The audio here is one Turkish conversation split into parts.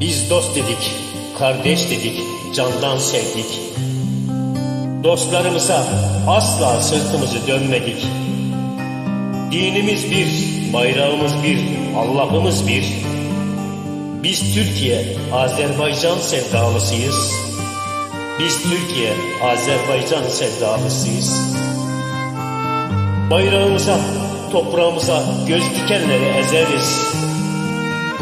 Biz dost dedik, kardeş dedik, candan sevdik. Dostlarımıza asla sırtımızı dönmedik. Dinimiz bir, bayrağımız bir, Allah'ımız bir. Biz Türkiye, Azerbaycan sevdalısıyız. Biz Türkiye, Azerbaycan sevdalısıyız. Bayrağımıza, toprağımıza göz dikenleri ezeriz.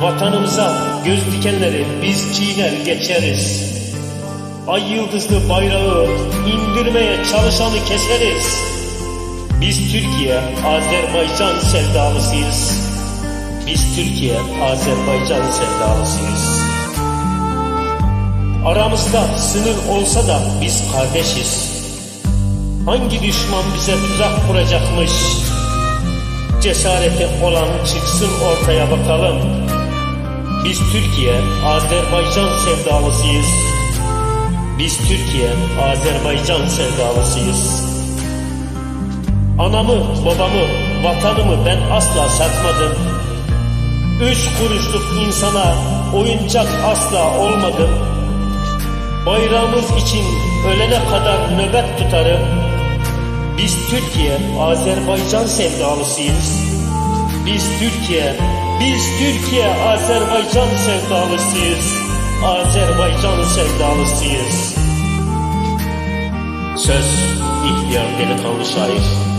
Vatanımıza göz dikenleri biz çiğner geçeriz. Ay yıldızlı bayrağı indirmeye çalışanı keseriz. Biz Türkiye, Azerbaycan sevdalısıyız. Biz Türkiye, Azerbaycan sevdalısıyız. Aramızda sınır olsa da biz kardeşiz. Hangi düşman bize tuzak kuracakmış? Cesareti olan çıksın ortaya bakalım. Biz Türkiye, Azerbaycan sevdalısıyız. Biz Türkiye, Azerbaycan sevdalısıyız. Anamı, babamı, vatanımı ben asla satmadım. Üç kuruşluk insana oyuncak asla olmadım. Bayrağımız için ölene kadar nöbet tutarım. Biz Türkiye, Azerbaycan sevdalısıyız. Biz Türkiye, biz Türkiye, Azerbaycan sevdalısıyız. Azerbaycan sevdalısıyız. Söz İhtiyar Delikanlı Şair